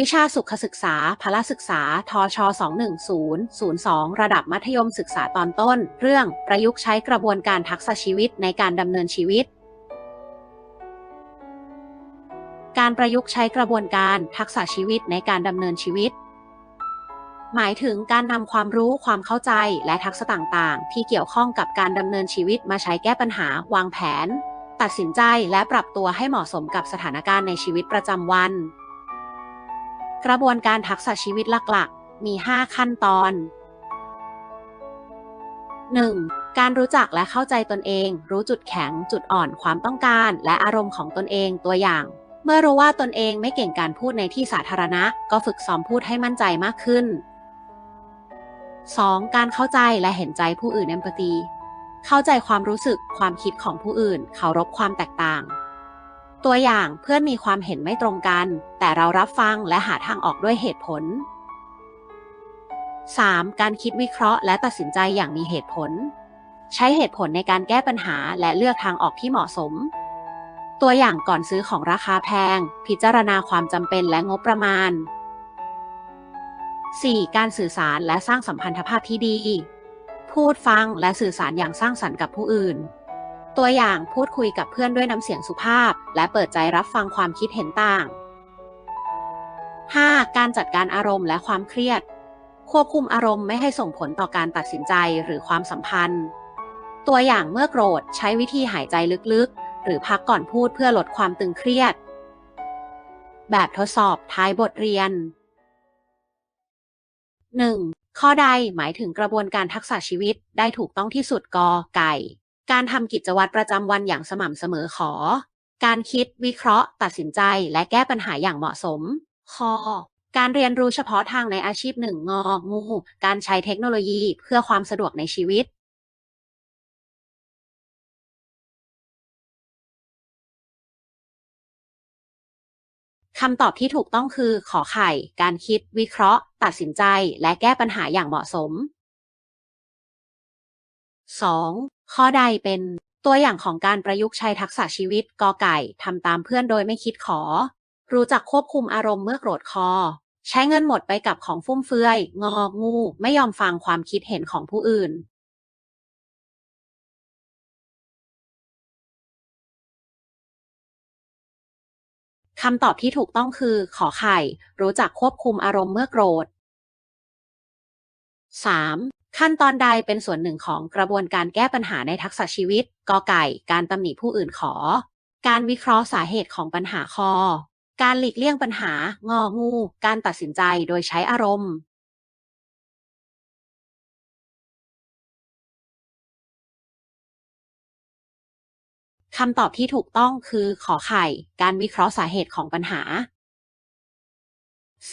วิชาสุขศึกษาพละศึกษา ทช 21002 ระดับมัธยมศึกษาตอนต้น เรื่องประยุกต์ใช้กระบวนการทักษะชีวิตในการดำเนินชีวิต การประยุกต์ใช้กระบวนการทักษะชีวิตในการดำเนินชีวิต หมายถึงการนำความรู้ความเข้าใจและทักษะต่างๆ ที่เกี่ยวข้องกับการดำเนินชีวิตมาใช้แก้ปัญหา วางแผน ตัดสินใจและปรับตัวให้เหมาะสมกับสถานการณ์ในชีวิตประจำวัน กระบวนการทักษะชีวิตหลักๆ มี 5 ขั้นตอน 1. การรู้จักและเข้าใจตนเอง รู้จุดแข็ง จุดอ่อน ความต้องการ และอารมณ์ของตนเอง ตัวอย่าง เมื่อรู้ว่าตนเองไม่เก่งการพูดในที่สาธารณะ ก็ฝึกซ้อมพูดให้มั่นใจมากขึ้น 2. การเข้าใจและเห็นใจผู้อื่นเอมพัตตีเข้าใจความรู้สึก ความคิดของผู้อื่น เคารพความแตกต่าง ตัวอย่างเพื่อนมีความเห็นไม่ตรงกัน แต่เรารับฟังและหาทางออกด้วยเหตุผล 3. การคิดวิเคราะห์และตัดสินใจอย่างมีเหตุผล ใช้เหตุผลในการแก้ปัญหาและเลือกทางออกที่เหมาะสม ตัวอย่างก่อนซื้อของราคาแพง พิจารณาความจำเป็นและงบประมาณ 4. การสื่อสารและสร้างสัมพันธภาพที่ดี พูดฟังและสื่อสารอย่างสร้างสรรค์กับผู้อื่น ตัวอย่างพูดคุยกับเพื่อนด้วยน้ำเสียงสุภาพ และเปิดใจรับฟังความคิดเห็นต่าง 5. การจัดการอารมณ์และความเครียด ควบคุมอารมณ์ไม่ให้ส่งผลต่อการตัดสินใจหรือความสัมพันธ์ ตัวอย่างเมื่อโกรธใช้วิธีหายใจลึกๆ หรือพักก่อนพูดเพื่อลดความตึงเครียด แบบทดสอบท้ายบทเรียน 1. ข้อใดหมายถึงกระบวนการทักษะชีวิตได้ถูกต้องที่สุดกอไก่ การทำกิจวัตรประจำวันอย่างสม่ำเสมอขอ การคิดวิเคราะห์ ตัดสินใจ และแก้ปัญหาอย่างเหมาะสมคอการเรียนรู้เฉพาะทางในอาชีพหนึ่งงองูการใช้เทคโนโลยีเพื่อความสะดวกในชีวิตคำตอบที่ถูกต้องคือขอไข่ การคิด วิเคราะห์ ตัดสินใจ และแก้ปัญหาอย่างเหมาะสม 2. ข้อใดเป็น ตัวอย่างของการประยุกต์ใช้ทักษะชีวิตกอไก่ทำตามเพื่อนโดยไม่คิดขอ รู้จักควบคุมอารมณ์เมื่อโกรธคอ ใช้เงินหมดไปกับของฟุ่มเฟือย งองู ไม่ยอมฟังความคิดเห็นของผู้อื่นคำตอบที่ถูกต้องคือ ขอไข่ รู้จักควบคุมอารมณ์เมื่อโกรธ 3. ขั้นตอนใดเป็นส่วนหนึ่งของกระบวนการแก้ปัญหาในทักษะชีวิตกอไก่ การตำหนิผู้อื่นขอ การวิเคราะห์สาเหตุของปัญหาคอ การหลีกเลี่ยงปัญหางองู การตัดสินใจโดยใช้อารมณ์ คำตอบที่ถูกต้องคือขอไข่ การวิเคราะห์สาเหตุของปัญหา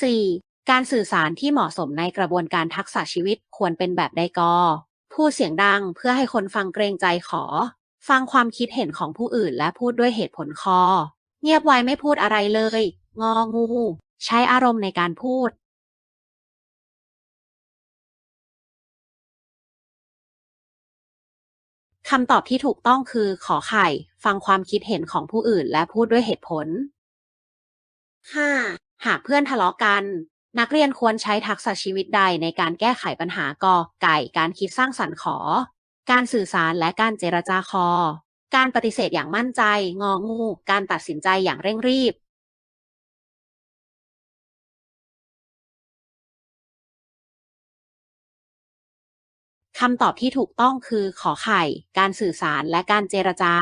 4. การสื่อสารที่เหมาะสมในกระบวนการทักษะชีวิตควรเป็นแบบใดกอพูดเสียงดังเพื่อให้คนฟังเกรงใจขอ ฟังความคิดเห็นของผู้อื่นและพูดด้วยเหตุผลคอ เงียบไว้ไม่พูดอะไรเลย งองู ใช้อารมณ์ในการพูด คำตอบที่ถูกต้องคือขอไข่ ฟังความคิดเห็นของผู้อื่นและพูดด้วยเหตุผล 5. หากเพื่อนทะเลาะกัน นักเรียนควรใช้ทักษะชีวิตใดในการแก้ไขปัญหากอไก่ การคิดสร้างสรรค์ขอ การสื่อสารและการเจรจาคอ การปฏิเสธอย่างมั่นใจ งองู การตัดสินใจอย่างเร่งรีบ คำตอบที่ถูกต้องคือขอไข่ การสื่อสารและการเจรจา